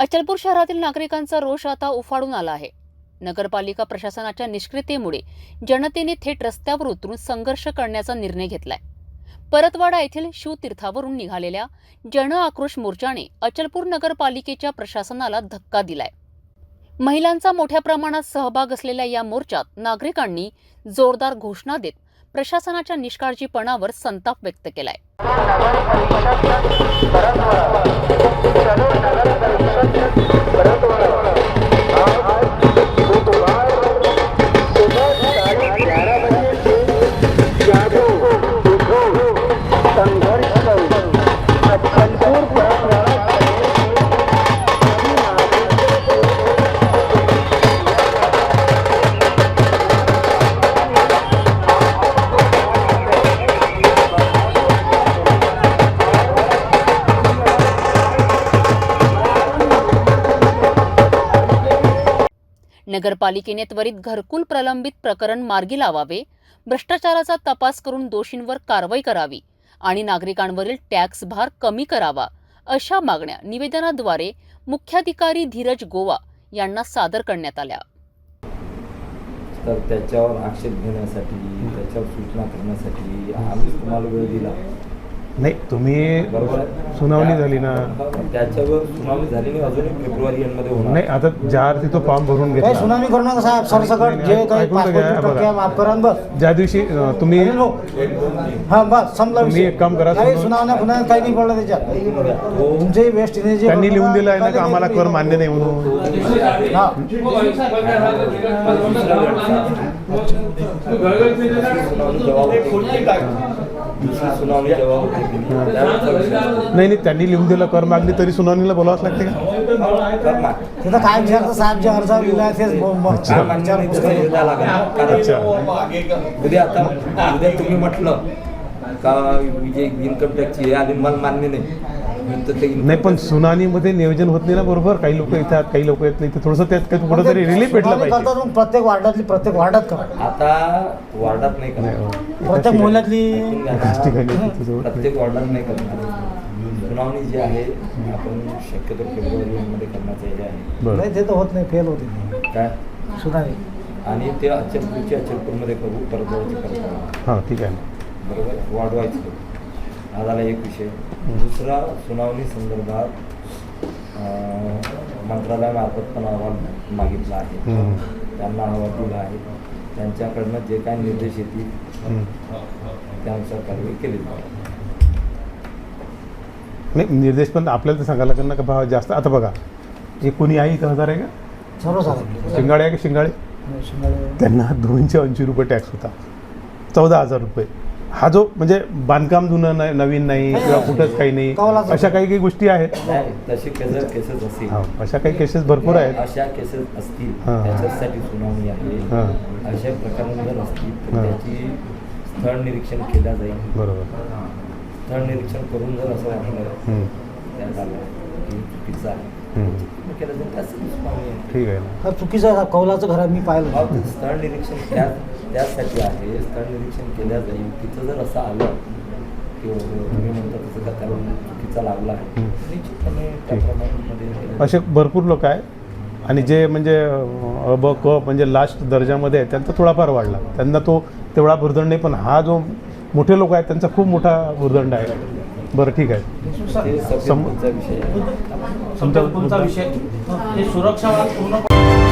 अचलपूर शहरातील नागरिकांचा रोष आता उफाडून आला आहे. नगरपालिका प्रशासनाच्या निष्क्रियतेमुळे जनतेने थेट रस्त्यावर उतरून संघर्ष करण्याचा निर्णय घेतलाय. परतवाडा येथील शिवतीर्थावरून निघालेल्या जन आक्रोश मोर्चाने अचलपूर नगरपालिकेच्या प्रशासनाला धक्का दिलाय. महिलांचा मोठ्या प्रमाणात सहभाग असलेल्या या मोर्चात नागरिकांनी जोरदार घोषणा देत प्रशासनाच्या निष्काळजीपणावर संताप व्यक्त केलाय. नगरपालिकेने त्वरित घरकुल प्रलंबित प्रकरण मार्गी लावावे भ्रष्टाचाराचा तपास करून दोषींवर कारवाई करावी आणि नागरिकांवरील टॅक्स भार कमी करावा अशा मागण्या निवेदनाद्वारे मुख्याधिकारी धीरज गोवा यांना सादर करण्यात आल्या. तर त्याच्यावर आक्षेप घेण्यासाठी त्याच्यावर सूचना करण्यासाठी आम्ही तुम्हाला वेळ दिला. नाही तुम्ही बरोबर. आहे? सुनावणी झाली ना. त्या- त्याच्यावर सुनावणी झाली नाही अजून फेब्रुवारी मध्ये होणार. नाही आता ज्या अर्थी तो फॉर्म भरून काही घेतला. सुनामी करू नका साहेब सरसकट जे काही ऐकून तर घ्या, पासपोर्ट बघा. प्रक्रिया माफ करा आणि बस. ज्या दिवशी अं, तुम्ही. हा बस संपला तुम्ही विषय. एक काम करा, काही समोर- सुनावण्या पुन्हा काही नाही पडलं त्याच्यात. तुमचेही वेस्ट इंडिज त्यांनी लिहून दिलं आहे ना का? आम्हाला कर मान्य नाही म्हणून. हा. सुनावणी जेव्हा होते नाही नाही त्यांनी लिहून दिलं कर मागणी तरी सुनावणीला बोलावंच लागते का. तिथं काय विचारतं साहेब जे अर्ज लिहिला तेच उद्या आता उद्या तुम्ही म्हटलं का विजय इन्कम टॅक्सची आली मला मान्य नाही. तर ते नाही पण सुनावणीमध्ये नियोजन होत नाही ना बरोबर? काही लोक येतात काही लोक येत नाही तर थोडंसं त्यात काही कुठंतरी रिलीफ भेटला सुनावणी पाहिजे. करतात मग प्रत्येक वार्डातली प्रत्येक वार्डात करा. आता वार्डात नाही करणार. हो. प्रत्येक एकाच मोहल्ल्यातली ऐकून घ्या. एकाच ठिकाणी तुझं- प्रत्येक वार्डात नाही करणार. सुनावणी जी आहे आपण शक्यतो फेब्रुवारीमध्ये करण्याचं हे आहे. बरं. नाही ते तर होत नाही फेल होते काय? सुनामी आणि ते अचलपूरची अचलपूरमध्ये करू परत करतो हां ठीक आहे. बरोबर? वाढवायचं. हा झाला एक विषय. दुसरा सुनावणी संदर्भात अं, मंत्रालयामार्फत पण अहवाल मागितला आहे. त्यांना अहवाल दिला आहे. त्यांच्याकडनं जे काय निर्देश येतील. त्यानुसार कारवाई केली जाईल. नाही निर्देश पण आपल्याला तर सांगायला लागेल ना का भाव जास्त? आता बघा एक कोणी आहे इथं हजार आहे का? शिंगाळे आहे का शिंगाळे त्यांना दोनशे ऐंशी रुपये टॅक्स होता. चौदा हजार रुपये. हा जो म्हणजे बांधकाम जुनं नाही नवीन नाही किंवा कुठंच काही नाही. अशा काही काही गोष्टी आहेत. नाही तसे केसेस केसेस असतील. हा अशा काही केसेस भरपूर आहेत. अशा केसेस असतील. हां. त्याच्यासाठी सुनावणी आहे. हां. अशा प्रकरण जर असतील तर. त्याची स्थळ निरीक्षण केलं जाईल. बरोबर. स्थळ निरीक्षण करून जर असं वाटलं हम्म. की चुकीचं आहे. आहे ठीक आहे. ना हा चुकीचं आहे, कौलाचं घर आहे, मी पाहिलं अहो, ते स्थळ निरीक्षण त्या त्यासाठी आहे. स्थळ निरीक्षण केल्या जाईल. तिथं जर असं आलं की तुम्ही म्हणता तसं का त्याला चुकीचा लागला आहे. हम्म. निश्चितपणे त्याप्रमाणे असे भरपूर लोक आहेत. आणि जे म्हणजे अ, ब क म्हणजे लास्ट दर्जामध्ये आहे त्यांचा थोडाफार वाढला. त्यांना तो तेवढा भुर्दंड नाही पण हा जो मोठे लोक आहेत त्यांचा खूप मोठा भुर्दंड आहे. बरं ठीक आहे. तुमचा तुमचा विषय हे सुरक्षा पूर्ण